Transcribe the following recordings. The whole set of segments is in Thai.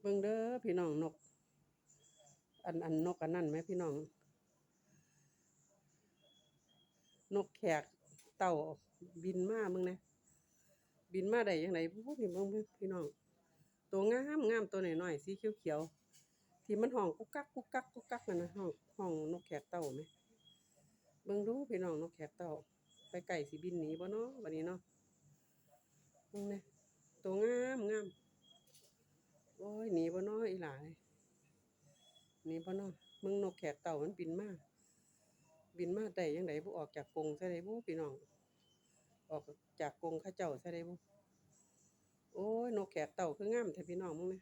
เบิ่งเด้อพี่น้องนก อันอันนกอันนั้นไหมพี่น้อง นกแขกเต่าบินมามึงนะบินมาได้ยังไงพวกนี่เบิ่งพี่น้อง ตัวงามงามตัวหน้อยๆสีเขียวๆที่มันห้องกุกกักกุกกักกุกกักนั่นนะห้องห้องนกแขกเต่าไหมเบิ่งดูพี่น้องนกแขกเต่า ไปไก่สิบินหนีบ่เนาะบัดนี้เนาะเบิ่งนะตัวงามงาม โอ้ยหนีบ่เนาะอีหลาเอ้ยหนีบ่เนาะมึงนกแขกเต่ามันบินมาบินมาได้ยังไงบุออกจากกรงซะได้บุพี่น้อง ออกจากกรงข้าเจ้าซะได้บุโอ้ยนกแขกเต่าคืองามแท้พี่น้องมึงนะ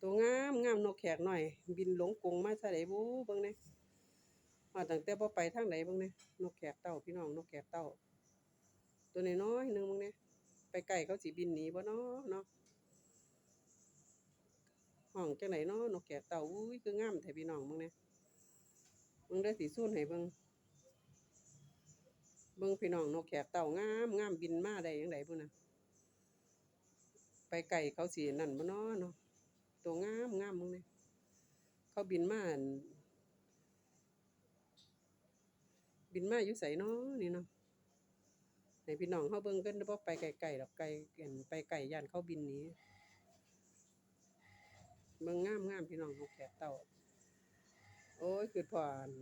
ตัวงามงามนกแขกหน่อย บินหลงกรงมาซะได้บุเบิ่งแหน่มาตั้งแต่บ่ไปทางไหนบิ่งแหน่ยนกแขกเต่าพี่น้องนกแขกเต่า ตัวน้อยๆหนึงมึงแหน่ยไปไกลเขาสิบินหนีบ่เนาะเนาะ ห้องจังไหนเนาะนกแขกเต่าอุ้ยคืองามแท้พี่น้องมึงแหน่ยมึงได้สีสู้ให้เบิ่งเบิ่งพี่น้องนกแขกเต่างามงามบินมาได้ยังไงพุ่นะไปไก่เขาสีนั่นบ่เนาะเนาะตัวงามงามมึงเนี่ยเขาบินมาบินมาอยู่ไสเนาะนี่เนาะให้พี่น้องเฮาเบิ่งกันบ่ไปไกลๆดอกไกลอั่นไปไกลย่านเขาบินนี้ เบิ่งงามงามพี่น้องนกแขกเต่าโอ้ยคือพออั่น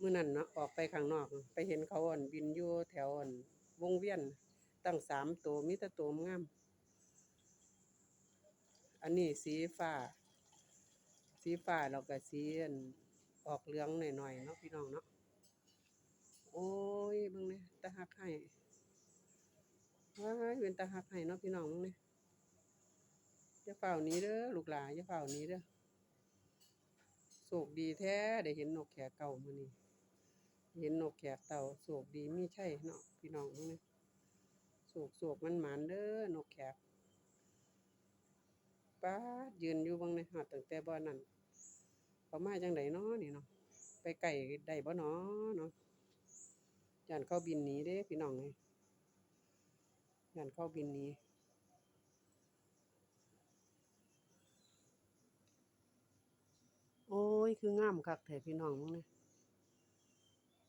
มื้อนั้นเนาะออกไปข้างนอก ไปเห็นเขาอั่นบินอยู่แถวอั่นวงเวียน ตั้งสามตัวมีแต่ตัวงาม อันนี้สีฟ้า สีฟ้าแล้วก็สีอั่นออกเหลืองหน่อยๆเนาะพี่น้องเนาะโอ้ยเบิ่งนี่ยตาฮักให้ว้ายเป็นตาฮักให้เนาะพี่น้องเบิ่งนี่ย อย่าเฝ้านี้เด้อลูกหลานอย่าเฝ้านี้เด้อโชคดีแท้ได้เห็นนกแขกเก่ามื้อนี้เห็นนกแขกเต่าโชคดีมีใช่เนาะพี่น้องเนาะโศกโศกมันหมานเด้อนกแขกป้ายืนอยู่เบางในหอดตั้งแต่บ่อนั้นเขามาจังไดเนาะนี่เนาะไปไก่ได้บ่เนาะเนาะย่านเข้าบินหนีเด้พี่น้องเอ้ยย่านเข้าบินหนี โอ้ ยคืองามคักแท้พี่น้องมึงเนี่ย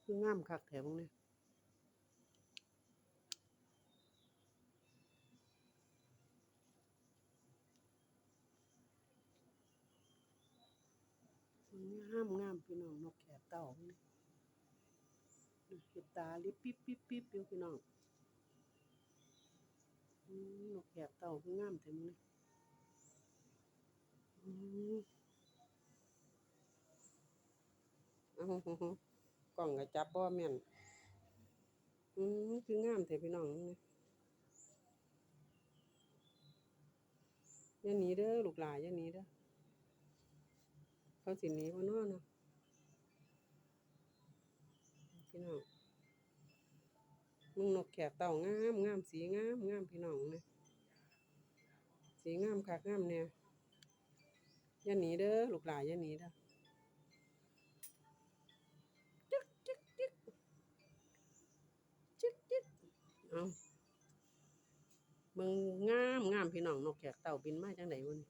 คืองามคักแท้มึงเนี่ยงามงามพี่น้องนกแขกเต่ามึงเนี่ยเห็ดตาลิบปิ๊บปิ๊บปิ๊บอยู่พี่น้องนกแขกเต่าคืองามแท้มึงเนี่ยอืม อ้าว กล่องก็จับบ่แม่นอืมคืองามแท้พี่น้องนี่อย่าหนีเด้อลูกหลานอย่าหนีเด้อเขาสิหนีบ่เนาะเนาะพี่น้องมึงนกแขกเต่างามงามสีงามงามพี่น้องนี่สีงามคักงามแน่อย่าหนีเด้อลูกหลานอย่าหนีเด้อ เบิ่งงามงามพี่น้องนกแขกเต่าบินมาจังไดวะนี่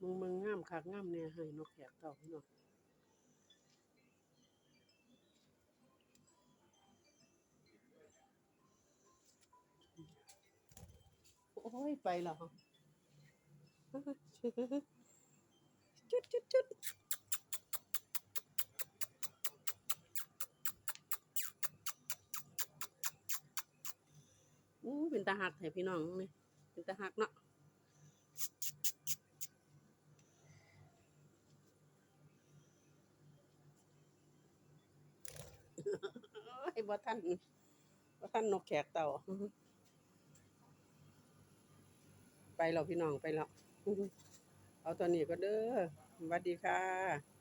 มึงมึงงามคักงามแน่ให้นกแขกเต่าพี่น้องโอ้ย ไปแล้วจุดจุดจุด เป็นตาหักแท้พี่น้องนี่เป็นตาหักเนาะไอ้บ่ทันบ่ทันนกแขกเต่าไปแล้วพี่น้องไปแล้วเอาตัวนี้ก็เด้อสวัสดีค่ะ